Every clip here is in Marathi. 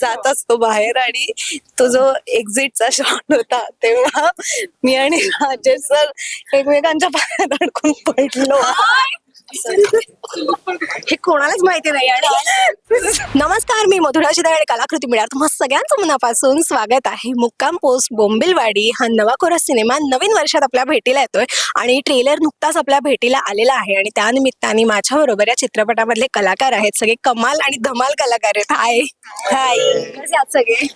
जात असतो बाहेर आणि तो जो एक्झिटचा शॉट होता तेव्हा मी आणि राजेश सर एकमेकांच्या पायात अडकून पडलो. हे कोणालाच माहिती नाही. आणि नमस्कार मी मधुरा शिदा आणि कलाकृती मिळा तुम्हा सगळ्यांचं मनापासून स्वागत आहे. मुक्काम पोस्ट बोंबिलवाडी हा नवा कोरा सिनेमा नवीन वर्षात आपल्या भेटीला येतोय आणि ट्रेलर नुकताच आपल्या भेटीला आलेला आहे आणि त्या निमित्ताने माझ्या बरोबर या चित्रपटामधले कलाकार आहेत. सगळे कमाल आणि धमाल कलाकार आहेत. हाय हाय कसे आहात सगळे.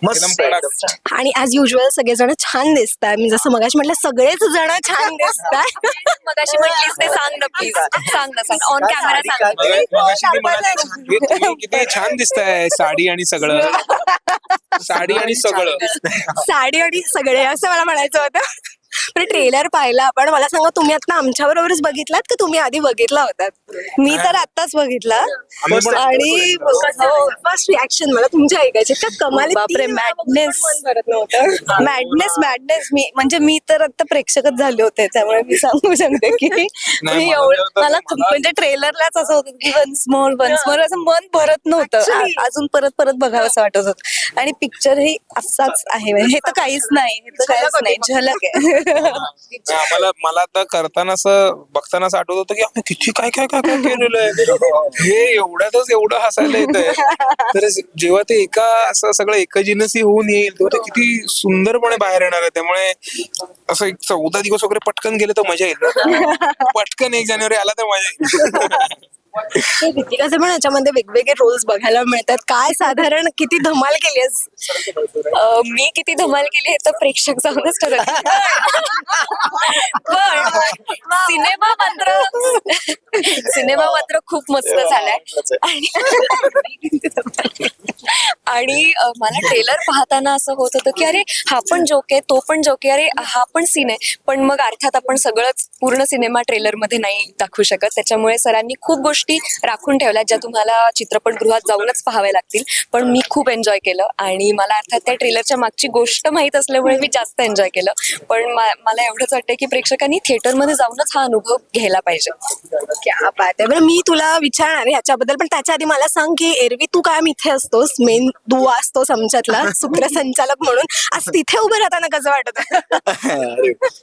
आणि ॲज युजल सगळेजण छान दिसतात मी जसं मगाशी म्हटलं सगळेच जण छान दिसतात मगाशी म्हटलीस ते सांग ना प्लीज सांग ना सांग ऑन कॅमेरा सांग किती छान दिसताय साडी आणि सगळं. साडी आणि सगळं. साडी आणि सगळे असं मला म्हणायचं होतं. पण ट्रेलर पाहिला आपण मला सांगा तुम्ही आता आमच्या बरोबरच बघितलात की तुम्ही आधी बघितला होतात मी तर आत्ताच बघितला. आम्ही पण- आणि फर्स्ट रिॲक्शन मला तुमच्या ऐकायचे. का कमाल बापरे, madness. करत नव्हतं. मॅडनेस मॅडनेस मी म्हणजे मी तर आता प्रेक्षकच झाले होते त्यामुळे मी सांगू शकते की मी मला एवढं तर- मला मला- म्हणजे ट्रेलरलाच असं होतं की वन्स मोर वन्स मोर असं मन भरत नव्हतं. Actually. आ- अजून परत परत बघावं असं वाटत होतं. आणि पिक्चर ही असाच आहे. म्हणजे हे तर काहीच नाही. हे तर काहीच नाही. झलक आहे. नाही, आम्हाला मला आता करताना असं बघताना असं आठवत होतं की आपण किती काय काय काय काय केलेलं आहे? हे एवढ्यातच एवढं हसायला येतंय. तर जेव्हा ते एका असं सगळं एकजिनसी होऊन येईल तेव्हा ते किती सुंदरपणे बाहेर येणार आहे. त्यामुळे असं एक चौदा दिवस वगैरे पटकन गेलं तर मजा येईल. पटकन एक जानेवारी आला तर मजा येईल. पण याच्यामध्ये वेगवेगळे रोल्स बघायला मिळतात. काय साधारण किती धमाल केली आहेस? मी किती धमाल केली हे तर प्रेक्षक जाऊनच ठरत पण सिनेमा मात्र सिनेमा मात्र खूप मस्त झालाय. आणि आणि मला ट्रेलर पाहताना असं होत होतं की अरे हा पण जोक आहे तो पण जोक आहे अरे हा पण सीन आहे. पण मग अर्थात आपण सगळंच पूर्ण सिनेमा ट्रेलरमध्ये नाही दाखवू शकत. त्याच्यामुळे सरांनी खूप गोष्टी राखून ठेवल्या ज्या तुम्हाला चित्रपटगृहात जाऊनच पाहाव्या लागतील. पण मी खूप एन्जॉय केलं आणि मला अर्थात त्या ट्रेलरच्या मागची गोष्ट माहीत असल्यामुळे मी जास्त एन्जॉय केलं. पण मा- मला एवढंच वाटतं की प्रेक्षकांनी थिएटरमध्ये जाऊनच हा अनुभव घ्यायला पाहिजे. क्या बात आहे. बरं मी तुला विचारणार आहे ह्याच्याबद्दल पण त्याच्या आधी मला सांग की एरवी तू कायम इथे असतोस? मेन दुवा असतोस आमच्यातला सूत्रसंचालक म्हणून. आज तिथे उभं राहताना कसं वाटत?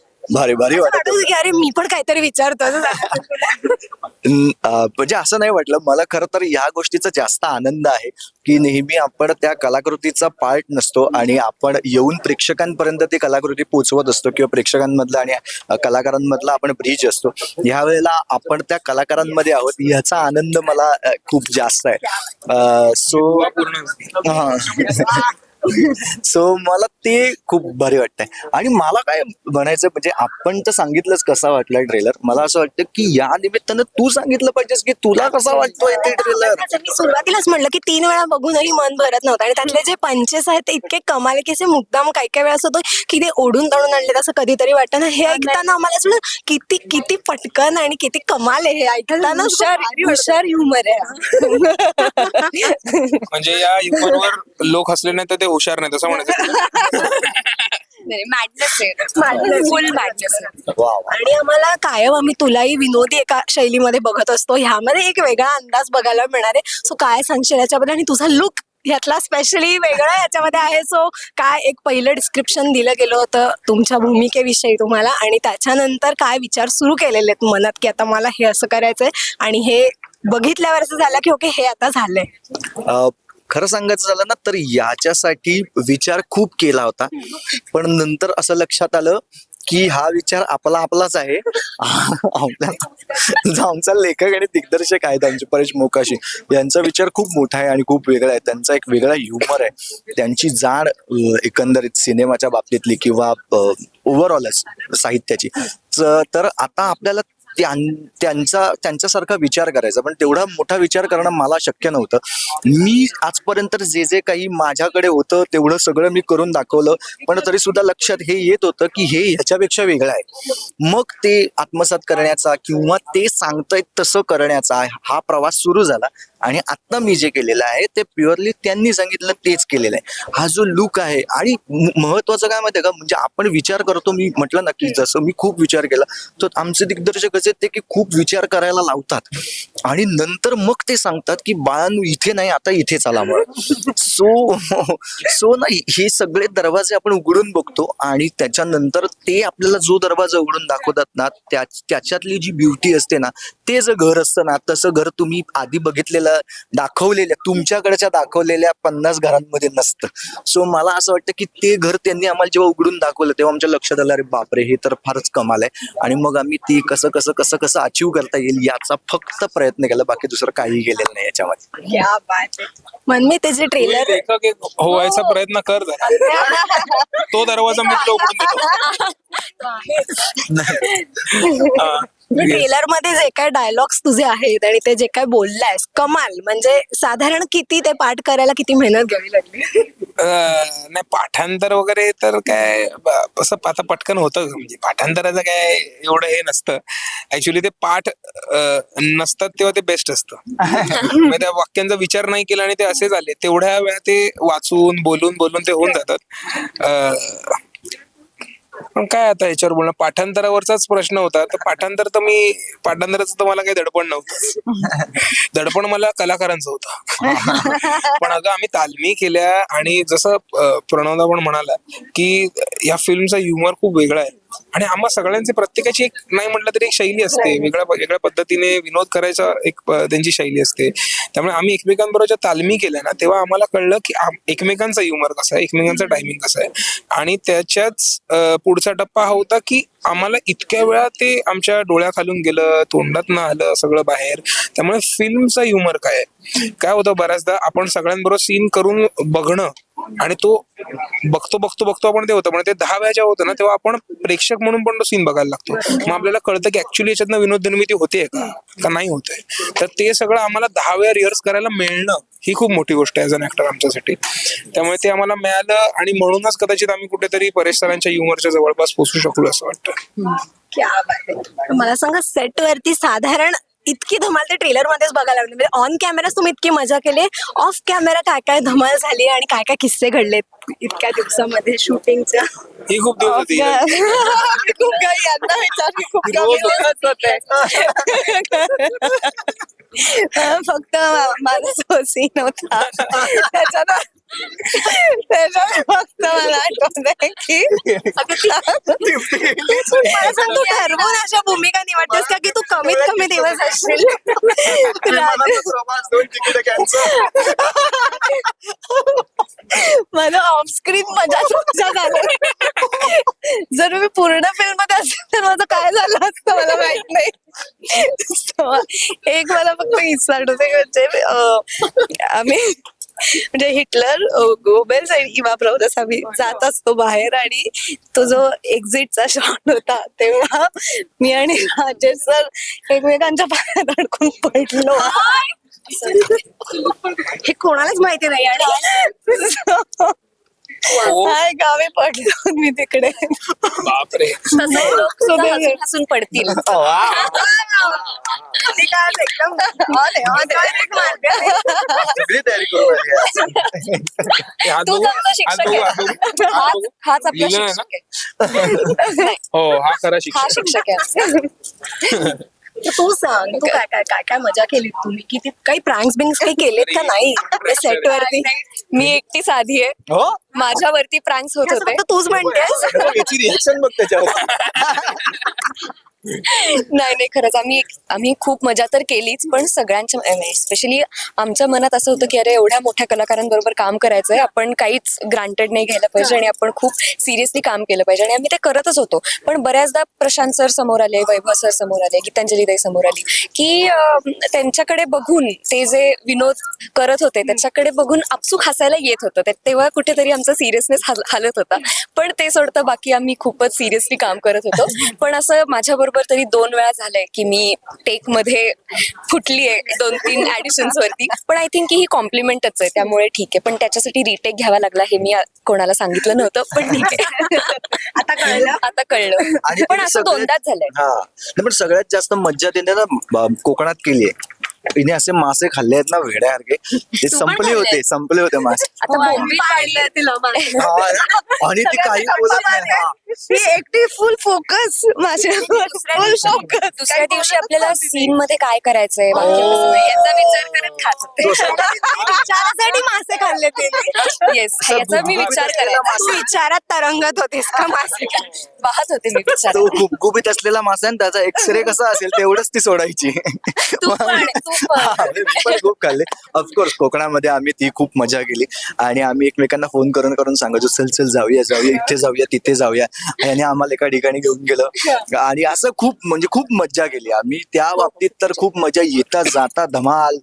भारी भारी वाटत वाटत होतं की अरे मी पण काहीतरी विचारतो असं झालं तुला. न- अं, म्हणजे असं नाही वाटलं. मला खरं तर या गोष्टीचा जास्त आनंद आहे की नेहमी आपण त्या कलाकृतीचा पार्ट नसतो आणि आपण येऊन प्रेक्षकांपर्यंत ती कलाकृती पोहोचवत असतो किंवा प्रेक्षकांमधला आणि अं, कलाकारांमधला आपण ब्रिज असतो. ह्या वेळेला आपण त्या कलाकारांमध्ये आहोत याचा आनंद मला अं, खूप जास्त आहे. सो पूर्ण सो मला ते खूप भारी वाटतंय. आणि मला काय म्हणायचं म्हणजे आपण तर सांगितलंच कसा वाटलाय ट्रेलर. मला असं वाटतं की या निमित्तानं तू सांगितलं पाहिजेस की तुला कसा वाटतोय ते ट्रेलर मी सुरुवातीलाच म्हणलं की तीन वेळा बघूनही मन भरत नव्हतं आणि त्यातले जे पंचेस आहेत ते इतके कमाल की असे मुद्दाम काही काही वेळा असं होतं की ते ओढून तळून आणले असं कधीतरी वाटतं. ना हे ऐकताना आम्हाला असं किती किती पटकन आणि किती कमाल आहे हे ऐकताना हुशार. हुशार ह्युमर आहे म्हणजे या युवरवर लोक हसले नाही तर ते हुशार नाही तसं म्हणायचं मॅडनेस आहे. फुल मॅडनेस आहे वा वा. आणि आम्हाला कायम आम्ही तुलाही विनोदी एका शैलीमध्ये बघत असतो. ह्यामध्ये एक वेगळा अंदाज बघायला मिळणार आहे. सो काय सांगशील याच्याबद्दल? आणि तुझा लुक ह्यातला स्पेशली वेगळा याच्यामध्ये आहे. सो काय एक पहिलं डिस्क्रिप्शन दिलं गेलं होतं तुमच्या भूमिकेविषयी तुम्हाला? आणि त्याच्यानंतर काय विचार सुरू केलेले आहेत मनात की आता मला हे असं करायचंय? आणि हे बघितल्यावर असं झालं की ओके हे आता झालंय. खरं सांगायचं झालं ना तर याच्यासाठी विचार खूप केला होता. पण नंतर असं लक्षात आलं की हा विचार आपला आपलाच आहे. जो आमचा लेखक आणि दिग्दर्शक आहेत आमचे परेश मोकाशी. यांचा विचार खूप मोठा आहे आणि खूप वेगळा आहे. त्यांचा एक वेगळा ह्युमर आहे. त्यांची जाण एकंदरीत सिनेमाच्या बाबतीतली किंवा ओव्हरऑलच साहित्याची. तर आता आपल्याला त्यांचा त्यांच्यासारखा विचार करायचा. पण तेवढा मोठा विचार करणं मला शक्य नव्हतं. मी आजपर्यंत जे जे काही माझ्याकडे होतं तेवढं सगळं मी करून दाखवलं. पण तरी सुद्धा लक्षात हे येत होतं की हे ह्याच्यापेक्षा वेगळं आहे. मग ते आत्मसात करण्याचा किंवा ते सांगतायत तसं करण्याचा हा प्रवास सुरू झाला. आणि आता मी जे केलेलं आहे ते प्युअरली त्यांनी सांगितलं तेच केलेलं आहे. हा जो लुक आहे आणि महत्वाचं काय माहितीये का? म्हणजे आपण विचार करतो मी म्हटलं ना की जसं मी खूप विचार केला तर आमचे दिग्दर्शक असे ते की खूप विचार करायला लावतात. आणि नंतर मग ते सांगतात की बाळांनो इथे नाही आता इथे चला मग सो सो नाही हे सगळे दरवाजे आपण उघडून बघतो आणि त्याच्यानंतर ते आपल्याला जो दरवाजा उघडून दाखवतात ना त्या त्याच्यातली जी ब्युटी असते ना ते जे घर असतं ना तसं घर तुम्ही आधी बघितलेलं दाखवलेल्या तुमच्याकडच्या दाखवलेल्या पन्नास घरांमध्ये नसतं. सो मला असं वाटतं की ते घर त्यांनी आम्हाला जेव्हा उघडून दाखवलं तेव्हा आमच्या लक्षात आलं अरे बापरे हे तर फारच कमाल आहे. आणि मग आम्ही ती कसं कसं कसं कसं अचीव करता येईल याचा फक्त प्रयत्न केला बाकी दुसरं काही गेलेलं नाही याच्यामध्ये. क्या बात आहे. मनमी ते जे तू ट्रेलर लेखक एक व्हायचा प्रयत्न कर जरा. तो दरवाजा मी तुला उघडून देतो. हा. ट्रेलरमध्ये जे काय डायलॉग्स तुझे आहेत आणि ते जे काय बोललायस कमाल. म्हणजे साधारण किती ते पाठ करायला किती मेहनत घ्यावी लागली? अं, नाही पाठांतर वगैरे तर काय असं आता पटकन होतं म्हणजे पाठांतराचं काय एवढं हे नसतं. ऍक्च्युली ते पाठ नसतात तेव्हा ते बेस्ट असतं. म्हणजे त्या वाक्यांचा विचार नाही केला आणि ते असे झाले. तेवढ्या वेळा ते वाचून बोलून बोलून ते होऊन जातात. पण काय आता याच्यावर बोलणं? पाठांतरावरचाच प्रश्न होता. तर पाठांतर तर मी पाठांतराचं तर मला काही दडपण नव्हतं. दडपण मला कलाकारांचं होतं. पण अगं आम्ही तालमी केल्या आणि जसं प्रणवदा पण म्हणाला की या फिल्मचा ह्युमर खूप वेगळा आहे. आणि आम्हा सगळ्यांचे प्रत्येकाची एक नाही म्हटलं तरी एक शैली असते. वेगळ्या वेगळ्या पद्धतीने विनोद करायचा एक त्यांची शैली असते. त्यामुळे आम्ही एकमेकांबरोबर जेव्हा तालमी केल्या ना तेव्हा आम्हाला कळलं की एकमेकांचा ह्युमर कसा आहे एकमेकांचा टायमिंग कसा आहे. आणि त्याच्याच पुढचा टप्पा हा होता की आम्हाला इतक्या वेळा ते आमच्या डोळ्याखालून गेलं तोंडात न आलं सगळं बाहेर. त्यामुळे फिल्मचा ह्युमर काय आहे? काय होतं बऱ्याचदा आपण सगळ्यांबरोबर सीन करून बघणं आणि तो बघतो बघतो बघतो आपण ते होतं. पण ते दहा वेळा जेव्हा होतं ना तेव्हा आपण प्रेक्षक म्हणून पण तो सीन बघायला लागतो. मग आपल्याला कळतं की ऍक्च्युली याच्यातनं विनोद निर्मिती होते का? का नाही होते तर ते सगळं आम्हाला दहा वेळा रिहर्स करायला मिळणं ही खूप मोठी गोष्ट आहे ॲज अन ऍक्टर आमच्यासाठी. त्यामुळे ते आम्हाला मिळालं आणि म्हणूनच कदाचित आम्ही कुठेतरी परेश सरांच्या युमरच्या जवळपास पोहोचू शकलो असं वाटतं. मला सांगा सेट वरती साधारण इतकी धमाल ते ट्रेलर मध्येच बघायला लागली. म्हणजे ऑन कॅमेरा तुम्ही इतकी मजा केली ऑफ कॅमेरा काय काय धमाल झाली आणि काय काय किस्से घडलेत इतक्या दिवसामध्ये शूटिंगच्या ही खूप दिवस होती. खूप काही यांना विचार खूप कमी होते. फक्त माझा सीन होता. त्याच्यात त्याच्यात फक्त मला आठवत आहे की मला सांग, तू ठरवून अशा भूमिका निवडतेस का की तू कमीत कमी दिवस असशील? मला ऑफस्क्रीन मजाच मजा झाली. जर मी पूर्ण फिल्ममध्ये असेल तर माझं काय झालं असतं मला माहीत नाही. एक मला फक्त आठवते म्हणजे आम्ही म्हणजे हिटलर गोबेल्स आणि इवा प्रौदस आम्ही जात असतो बाहेर आणि तो जो एक्झिटचा शॉट होता तेव्हा मी आणि राजेश सर एकमेकांच्या पायात अडकून पडलो. हे कोणालाच माहिती नाही. आणि काय गावे पडलो मी तिकडे. बापरे. तसे लोक सुद्धा हसून हसून पडतील. ती काय आज एकदम on आहे, on आहे. सगळी तयारी करून आली आहे. हे हात तू बघू, जमतो हात शिक्षक आहे. हाच आपला लिहिलं आहे ना? शिक्षक आहे. नाही, हो हा खरा हा शिक्षक शिक्षक आहे. तर तू सांग तू काय काय काय काय मजा केली तुम्ही? किती काही प्रँक्स बिंक्स काही केलेत का नाही? सेट वरती? मी एकटी साधी आहे. हो? माझ्यावरती प्रांक्स होत होते. तूच म्हणतेस. याची रिएक्शन बघ त्याच्यावर. नाही नाही खरंच. आम्ही आम्ही खूप मजा तर केलीच पण सगळ्यांच्या स्पेशली आमच्या मनात असं होतं की अरे एवढ्या मोठ्या कलाकारांबरोबर काम करायचंय आपण काहीच ग्रांटेड नाही घ्यायला पाहिजे आणि आपण खूप सिरियसली काम केलं पाहिजे. आणि आम्ही ते करतच होतो. पण बऱ्याचदा प्रशांत सर समोर आले वैभव सर समोर आले गीतांजली ताई समोर आली की त्यांच्याकडे बघून ते जे विनोद करत होते त्याच्याकडे बघून आपसूक हसायला येत होतं. तेव्हा कुठेतरी आमचा सिरियसनेस हालत होता. पण ते सोडतं बाकी आम्ही खूपच सिरियसली काम करत होतो. पण असं माझ्या बरोबर तरी दोन वेळा झालंय की मी टेकमध्ये फुटली आहे दोन तीन ऍडिशन्स वरती. पण आय थिंक ही कॉम्प्लिमेंटच आहे. त्यामुळे ठीक आहे. पण त्याच्यासाठी रिटेक घ्यावा लागला हे मी कोणाला सांगितलं नव्हतं पण ठीक आहे. आता कळलं? आता कळलं. पण असं दोनदाच झालंय. हा. नाही, पण सगळ्यात जास्त मज्जा त्यांनी ना ब- कोकणात केली आहे हिने असे मासे खाल्ले आहेत ना वेड्यासारखे ते संपले होते संपले होते मासे. आता बोंबील वाढलंय तिला हा, आणि ती काही बोलत नाही. हा. मी एकटी फुल फोकस माझ्यावर फुल फोकस दुसऱ्या दिवशी आपल्याला सीन मध्ये काय करायचंय? आहे, याचा विचार करत खात होते. विचारासाठी मासे खाल्ले तिने. येस याचा मी विचार करायचा. तू विचारात तरंगत होतीस का मासे? पाहत होते मी विचार तो गुबगुबीत असलेला मासा आणि त्याचा एक्सरे कसा असेल तेवढंच ती सोडायची. तू तू. हा, खूप खाल्ले. ऑफकोर्स कोकणामध्ये आम्ही ती खूप मजा केली. आणि आम्ही एकमेकांना फोन करून करून सांगायचो चल चल जाऊया जाऊया इथे जाऊया तिथे जाऊया. आणि आम्हाला एका ठिकाणी घेऊन गेलं. आणि असं खूप म्हणजे खूप मज्जा केली आम्ही. त्या बाबतीत तर खूप मजा येता जाता धमाल.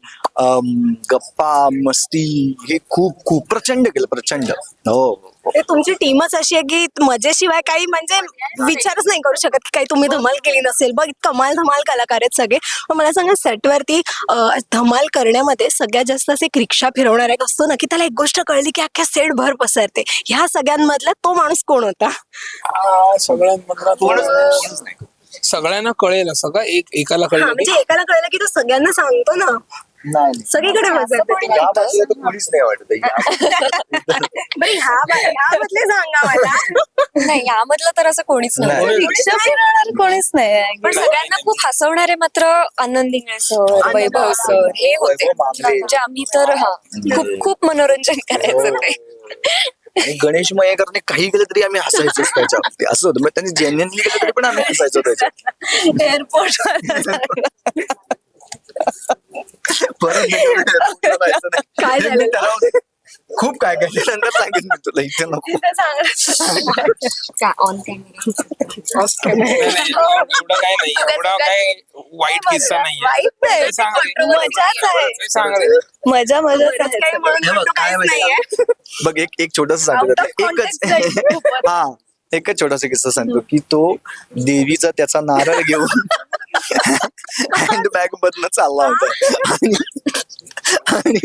गप्पा मस्ती हे खूप खूप प्रचंड केलं प्रचंड. हो. ते तुमची टीमच अशी आहे की मजेशिवाय काही म्हणजे विचारच नाही करू शकत की काही तुम्ही धमाल केली नसेल. बघ कमाल धमाल कलाकार आहेत सगळे. पण मला सांगा सेटवरती अं, धमाल करण्यामध्ये सगळ्यात जास्त असे एक रिक्षा फिरवणारा एक असतो ना की त्याला एक गोष्ट कळली की अख्ख्या सेट भर पसरते. ह्या सगळ्यांमधला तो माणूस कोण होता? सगळ्यांमधला. सगळ्यांना कळेल का एक एकाला हा, कळलं. म्हणजे एकाला कळलं की तो सगळ्यांना सांगतो ना. नाही. सगळीकडे पसरते या बाजूला तर कोणीच नाही वाटत या बरं ह्या बा- ह्यामधले सांगा मला. नाही यामधलं तर असं कोणीच नाही. नाही रिक्षा फिरवणार कोणीच नाही. पण सगळ्यांना खूप हसवणारे मात्र आनंद इंगळे सर वैभव सर हे होते. वैभव मांगले. म्हणजे आम्ही तर हा खूप खूप मनोरंजन करायचं ते. आणि गणेश मयेकरने काही केलं तरी आम्ही हसायचो त्याच्यावरती असं होतं. मग त्यांनी जेन्युअनली केलं तरी पण आम्ही हसायचो त्याच्यात. एअरपोर्ट परत. काय. खूप काय काय ते नंतर सांगेन मी तुला इथे नको. ऑन एवढं काय नाही एवढा काय वाईट किस्सा नाही. मजा मजा बघ काय माहिती बघ एक एक छोटस सांगतो. एकच हा एकच छोटासा किस्सा सांगतो की तो देवीचा त्याचा नारळ घेऊन हँडबॅग मधनं चालला होता. आणि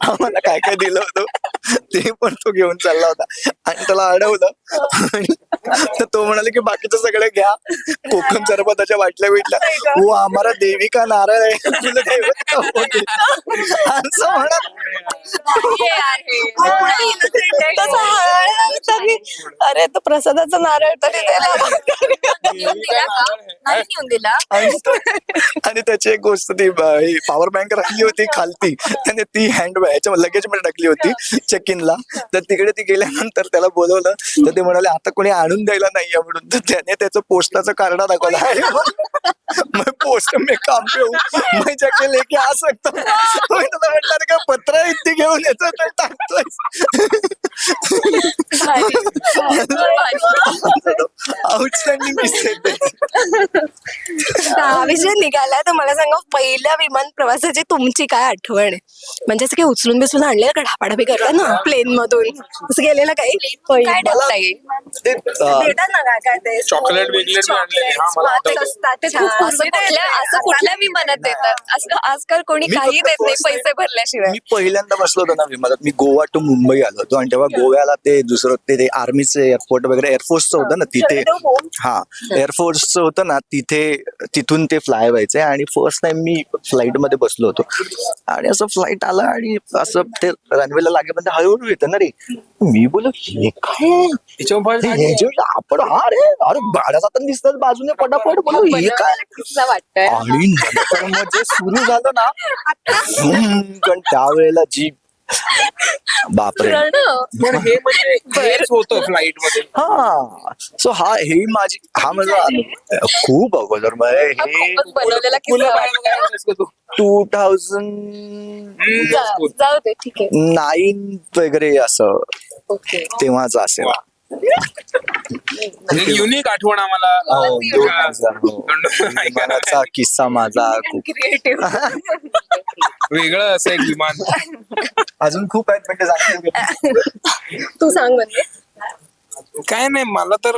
आम्हाला काय काय दिलं होतं? ते पण तो घेऊन चालला होता. आणि त्याला अडवलं. आणि तो म्हणाले की बाकीचं सगळं घ्या. कोकम सरबताच्या बाटल्या बिटल्या वो आम्हाला देवी का नारळ आहे? असं तरी. अरे तो प्रसादाचा नारळ आणि त्याची एक गोष्ट ती पॉवर बँक राहिली होती खालती. त्याने ती हँड ह्याच्या लगेजमध्ये टाकली होती. चेक इनला तर तिकडे ती गेल्यानंतर त्याला बोलवलं. तर ते म्हणाले आता कोणी आणून द्यायला नाहीये म्हणून. तर त्याने त्याचं पोस्टाचं कार्ड दाखवलं. आहे मैं पोस्ट में काम पे हूँ मैं जाके लेके आ सकता हूँ तुला म्हटलं का पत्र आहे ती घेऊन येतो तर टाकतोय आउटस्टँडिंग विषय निघाला तर मला सांगा पहिल्या विमान प्रवासाची तुमची काय आठवण आहे? म्हणजे असं काही उचलून बिचलून आणले का ढापाढापी करतात ना प्लेन मधून? असं गेलेलं काही? काय येईल देतात ना काय काय ते? Chocolate बिकलेट बी आणलेले. हा, मला Chocolates आठवतं. असतात ते छान. खूप असं कुठल्या असं कुठल्या विमानात देतात? असं आजकाल कोणी मी काही फक्त देत नाही first time- पैसे भरल्याशिवाय. मी पहिल्यांदा बसलो होतो ना विमानात. मी गोवा टू मुंबई आलो होतो आणि तेव्हा गोव्याला ते दुसरं ते ते आर्मीचे एअरपोर्ट वगैरे एअरफोर्सचं होतं ना तिथे. हा. एअरफोर्सचं होतं ना तिथे तिथून ते फ्लाय व्हायचे आणि फर्स्ट टाइम मी फ्लाईटमध्ये बसलो होतो. आणि असं फ्लाईट आला आणि असं ते रनवेला लागेपर्यंत हळूहळू येतं ना रे. मी बोल हे काय? आपण हा रे अरे गाड्या जाताना दिसतात बाजूने पटापट बोलू हे काय? आणि नंतर मग जे सुरू झालं ना त्यावेळेला जी बापरे. पण हे म्हणजे हेच होतं फ्लाईटमध्ये. हा. सो हा हे माझी हा माझा खूप अगोदर म्हणजे हा बनवलेला किस्सा. टू थाउजंड हम्म, जा- जाऊ दे ठीक आहे. नाईन वगैरे असं. ओके. तेव्हाच असेल. युनिक आठवण आम्हाला हो, दोन हा. हजार, हो. विमानाचा किस्सा माझा खूप. वेगळं असं एक विमान. अजून खूप आहेत सांगू तू सांग म्हणजे. काय नाही मला तर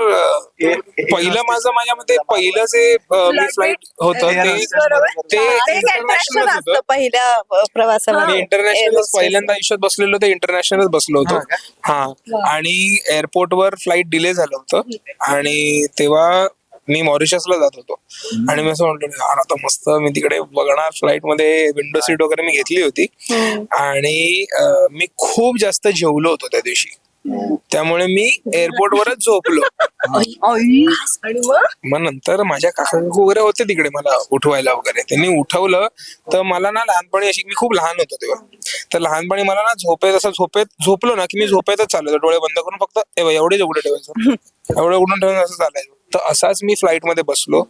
पहिलं माझं माझ्या मते पहिलं जे मी फ्लाईट होतं ते होतं. पहिल्या मी इंटरनॅशनल पहिल्यांदा आयुष्यात बसलेलो ते इंटरनॅशनल बसलो होतो. हा आणि एअरपोर्ट वर फ्लाईट डिले झालं होतं. आणि तेव्हा मी मॉरिशसला जात होतो. आणि मी असं म्हटलं यार आता मस्त मी तिकडे बघणार. फ्लाईटमध्ये विंडो सीट वगैरे मी घेतली होती. आणि मी खूप जास्त जेवलो होतो त्या दिवशी. त्यामुळे मी एअरपोर्ट वरच झोपलो आणि मग? मग नंतर माझ्या काका काकू वगैरे होते तिकडे मला उठवायला वगैरे. त्यांनी उठवलं. तर मला ना लहानपणी अशी मी खूप लहान होतो तेव्हा. तर लहानपणी मला ना झोपेत असं झोपेत झोपलो ना की मी झोपेतच चालू डोळे बंद करून फक्त ए बाई, एवढेच उघडे ठेवायचं. एवढे उघडून ठेवून असं चालायचं. तर असाच मी फ्लाईटमध्ये बसलो.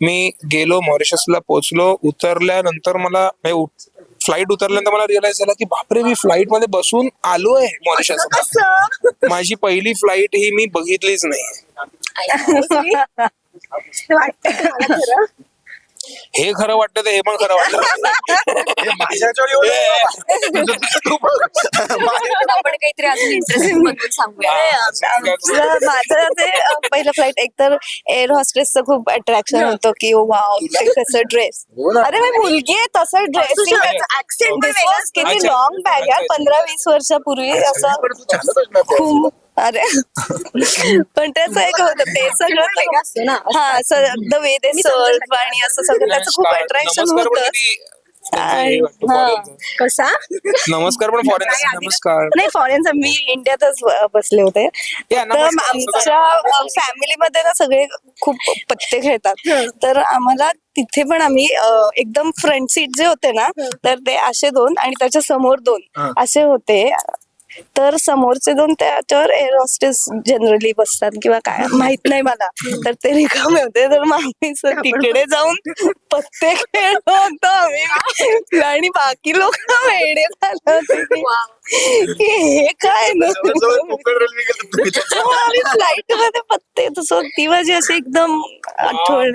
मी गेलो मॉरिशसला पोहोचलो. उतरल्यानंतर मला फ्लाईट उतरल्यानंतर मला रिअलाइज झालं की बापरे मी फ्लाईटमध्ये बसून आलोय मॉरिशसला कसं? माझी पहिली फ्लाईट ही मी बघितलीच नाही. वाटतं मला खरं. हे खरं वाटतं तर हे पण खरं वाटतं. आपण काहीतरी अजून इंटरेस्टिंग सांगूया. माझं ते पहिलं फ्लाईट एकतर एअर हॉस्टेसचं खूप अट्रॅक्शन होतं की वाव ते कसं ड्रेस अरे मी मुलगी आहे तसं accent पण किती. लॉंग बॅग आहे पंधरा वीस वर्षापूर्वी असं खूप अरे. पण त्याचं एक होतं ते सगळं वेगळं असतं ना. हा द वे ते सर्व आणि असं सगळं त्याचं खूप अट्रॅक्शन होतं. हा. foreign. कसा? नमस्कार पण फॉरेन नमस्कार. नाही फॉरेनचा मी इंडियातच बसले होते. आमच्या फॅमिलीमध्ये ना सगळे खूप पत्ते खेळतात. तर आम्हाला तिथे पण आम्ही एकदम फ्रंट सीट जे होते ना तर ते असे दोन आणि त्याच्यासमोर दोन असे होते. तर समोरचे दोन त्याच्यावर एअर हॉस्टेस जनरली बसतात किंवा काय माहीत नाही मला. तर ते रिकामे होते. तर मग आम्ही स- तिकडे जाऊन पत्ते खेळलो होतो आम्ही. आणि बाकी लोक वेडे झाले होते की- की हे काय? फ्लाईटमध्ये पत्ते तसं ती माझी अशी एकदम आठवण.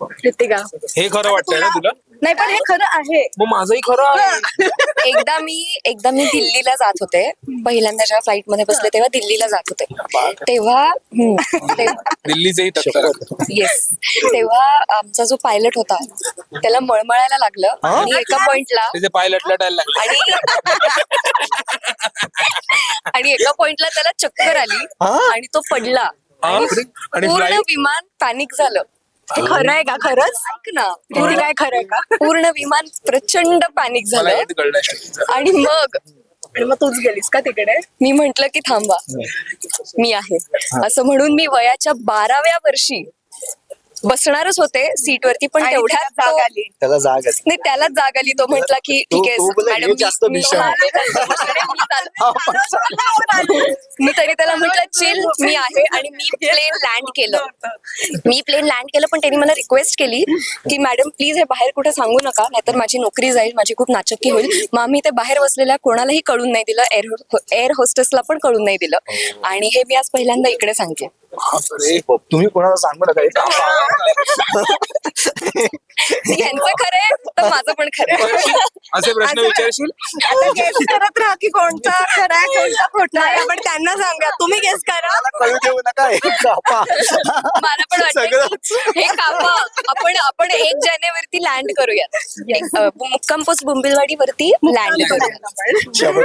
कृतिका. हे खरं वाटतंय ना तुला नाही पण हे खरं आहे. मग माझंही खरं आहे. एकदा मी एकदा मी दिल्लीला जात होते. पहिल्यांदा जेव्हा फ्लाईटमध्ये बसले तेव्हा दिल्लीला जात होते. तेव्हा दिल्लीचंही तत्पर येस तेव्हा आमचा जो पायलट होता त्याला मळमळायला लागलं. आणि एका पॉइंटला त्याचे पाय लटलटायला लागले. आणि आणि एका पॉइंटला त्याला चक्कर आली. आणि तो पडला. हा? आणि पूर्ण flight? विमान पॅनिक झालं. खरं आहे का? खरंच? ऐक ना. पूर्ण काय खरं आहे का? पूर्ण विमान प्रचंड पॅनिक मला झालं. हेच कळलं नाही. आणि मग आणि मग तूच गेलीस का तिकडे? मी म्हंटल की थांबा. मी आहे. असं म्हणून मी वयाच्या बाराव्या वर्षी बसणारच होते सीटवरती पण त्याला जाग आली. त्याला जाग आली. नाही त्यालाच जाग आली. तो म्हटला की तो- ठीक आहे तो बोलला, मॅडम हे जास्त मी- भीषण आहे. मी तरी त्याला म्हटलं चिल मी आहे आणि मी प्लेन लँड केलं. मी प्लेन लँड केलं पण त्यांनी मला रिक्वेस्ट केली की मॅडम प्लीज हे बाहेर कुठे सांगू नका नाहीतर माझी नोकरी जाईल माझी खूप नाचक्की होईल. मग आम्ही ते बाहेर बसलेल्या कोणालाही कळून नाही दिलं एअर एअर होस्टेसला पण कळून नाही दिलं. आणि हे मी आज पहिल्यांदा इकडे सांगते. बापरे. तुम्ही कोणाला सांगू नका हे काम यांचं खरं आहे तर माझं पण खरं आहे. असे प्रश्न विचारशील? आता करत राहा की कोणता खरा आहे कोणता खोटा आहे. आपण त्यांना सांगा. तुम्ही गेस करा. कळू देऊ नका हे कापा. मला पण वाटतं की हे कापा. आपण आपण एक जानेवारी लँड करूयात. एक, अ, बुंबिलवाडी वरती लँड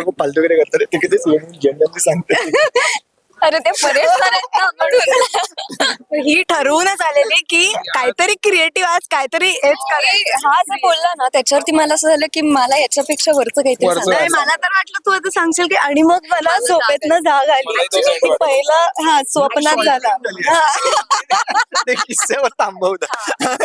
खूप फालतू वगैरे करतात. ते किती जनरली सांगते अरे ते परेश sir आहेत ना म्हणून ही ठरवूनच आलेली की काहीतरी क्रिएटिव्ह आज काहीतरी हेच करायचं. हा जे बोलला ना त्याच्यावरती मला असं झालं की मला याच्यापेक्षा वरचं काहीतरी वरचं सांगायचं. नाही, मला तर वाटलं तू आता सांगशील की आणि मग मला झोपेतनं जाग आली. मलाही. पहिला हा स्वप्नात झाला. हा. ते किस्स्यावर थांबवता हा,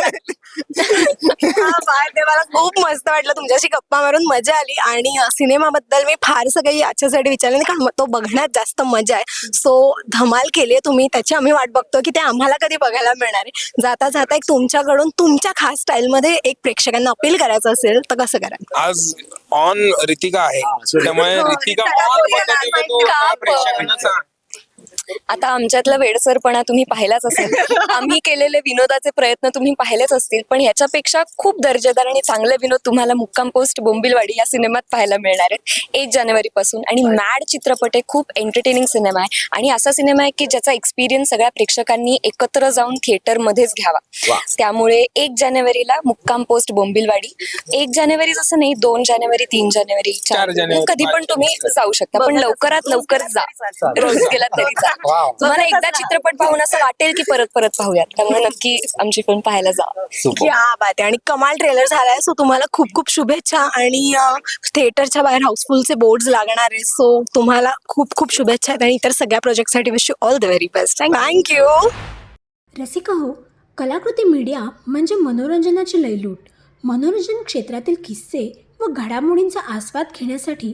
बाय, ते मला खूप मस्त वाटलं. तुमच्याशी गप्पा मारून मजा आली. आणि अ, सिनेमाबद्दल मी फारसं काही याच्यासाठी विचारलं नाही कारण तो बघण्यात जास्त मजा आहे. सो धमाल केली तुम्ही त्याची आम्ही वाट बघतो की ते आम्हाला कधी बघायला मिळणार आहे जाता जाता एक तुमच्याकडून तुमच्या खास स्टाईलमध्ये एक प्रेक्षकांना अपील करायचं असेल तर कसं करा आज ऑन रितिका आहे त्यामुळे हो, रितिका रितिका on बोलूया ना, पद्धतीने तू का पण? प्रेक्षकांना सांग. आता आमच्यातला वेडसरपणा तुम्ही पाहिलाच असेल. आम्ही केलेले विनोदाचे प्रयत्न तुम्ही पाहिलेच असतील पण ह्याच्यापेक्षा खूप दर्जेदार आणि चांगले विनोद तुम्हाला मुक्काम पोस्ट बोंबिलवाडी या सिनेमात पाहायला मिळणार आहेत. एक जानेवारी पासून आणि मॅड चित्रपट हे खूप एंटरटेनिंग सिनेमा आहे. आणि असा सिनेमा आहे की ज्याचा एक्सपिरियन्स सगळ्या प्रेक्षकांनी एकत्र जाऊन थिएटर मध्येच घ्यावा. त्यामुळे एक जानेवारीला मुक्काम पोस्ट बोंबिलवाडी. एक जानेवारी जसं नाही दोन जानेवारी तीन जानेवारी चार जानेवारी, कधी पण तुम्ही जाऊ शकता. पण लवकरात लवकर जा. रोज गेला तरी जा. तुम्हाला एकदा चित्रपट पाहून असं वाटेल की परत परत पाहूयात. त्यामुळे नक्की आमची फिल्म पाहायला जा. क्या बात आहे. आणि कमाल ट्रेलर झालाय. सो तुम्हाला खूप खूप शुभेच्छा. आणि थिएटरच्या बाहेर हाऊसफुलचे बोर्ड लागणार आहे सो तुम्हाला खूप खूप शुभेच्छा आहेत. आणि इतर सगळ्या प्रोजेक्टसाठी wish you all the very best thank you Rasika हो कलाकृती मीडिया म्हणजे मनोरंजनाची लयलूट. मनोरंजन क्षेत्रातील किस्से व घडामोडींचा आस्वाद घेण्यासाठी